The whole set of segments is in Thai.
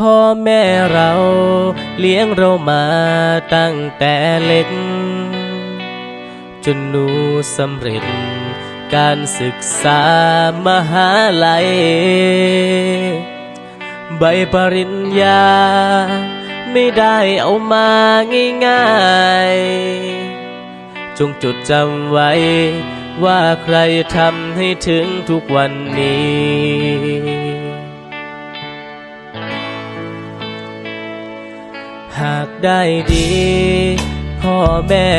พ่อแม่เราเลี้ยงเรามาตั้งแต่เล็ก จนหนูสำเร็จ การศึกษามหาลัย ใบปริญญา ไม่ได้เอามาง่ายๆ จงจดจำไว้ว่าใครทำให้ถึงทุกวันนี้ หากได้ดี พ่อแม่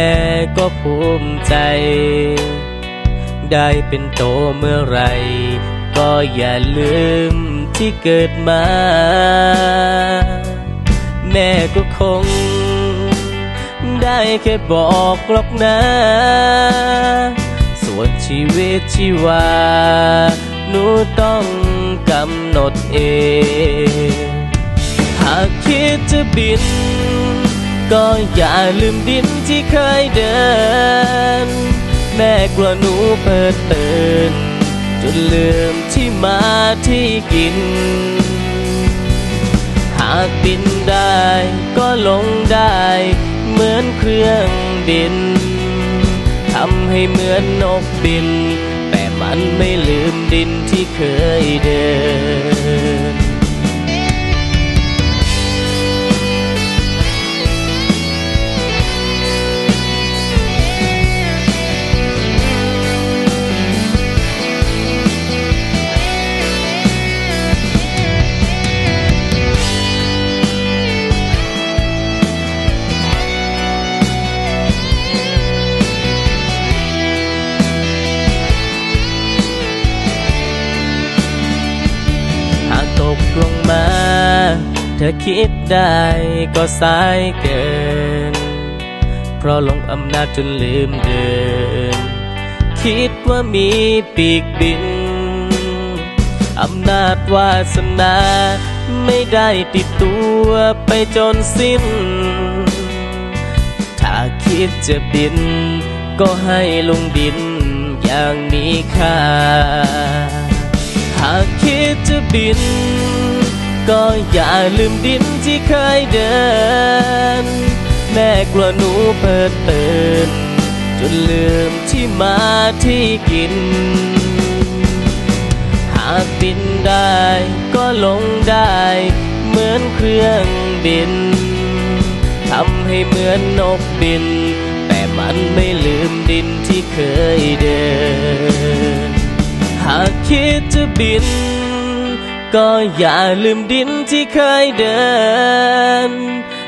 ก็ภูมิใจ ได้เป็นโตเมื่อไร ก็อย่าลืมที่เกิดมา แม่ก็คง ได้แค่บอกหรอกนะ ส่วนชีวิตชีวา หนูต้องกำหนดเองากคิดจะบิน ก็อย่าลืมดินที่เคยเดิน แม่กลัวหนูเปิดเตือนจนลืมที่มาที่กิน หากบินได้ก็ลงได้เหมือนเครื่องบินทำให้เหมือนนกบิน แต่มันไม่ลืมดินที่เคยเดิน ตกลงมา เธอคิดได้ก็สายเกิน เพราะลงอำนาจจนลืมเดิน คิดว่ามีปีกบิน อำนาจวาสนา ไม่ได้ติดตัวไปจนสิ้น ถ้าคิดจะบิน ก็ให้ลงดินอย่างมีค่า หากคิดจะบิน ก็อย่าลืมดินที่เคยเดิน แม่กลัวหนูเปิดเตือนจนลืมที่มาที่กิน หากบินได้ก็ลงได้เหมือนเครื่องบินทำให้เหมือนนกบิน แต่มันไม่ลืมดินที่เคยเดิน คิดจะบิน ก็อย่าลืมดินที่เคยเดิน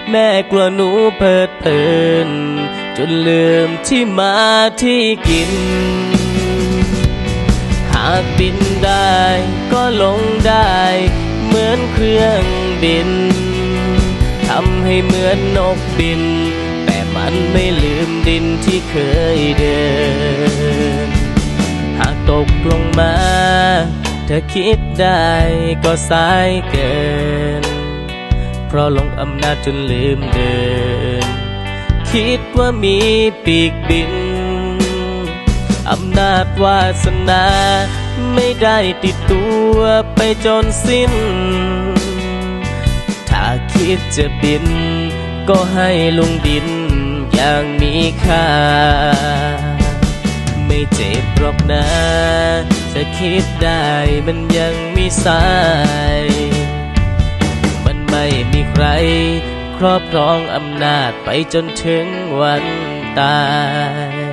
แม่กลัวหนูเปิดเปิน จนลืมที่มาที่กิน หากบินได้ก็ลงได้ เหมือนเครื่องบินทำให้เหมือนนกบิน แต่มันไม่ลืมดินที่เคยเดิน ตกลงมา เธอคิดได้ก็สายเกิน เพราะลงอำนาจจนลืมเดิน คิดว่ามีปีกบิน อำนาจวาสนา ไม่ได้ติดตัวไปจนสิ้น ถ้าคิดจะบิน ก็ให้ลงดินอย่างมีค่า รอกนะจะคิดได้มันยังมีสาย มันไม่มีใคร ครอบครองอำนาจไปจนถึงวันตาย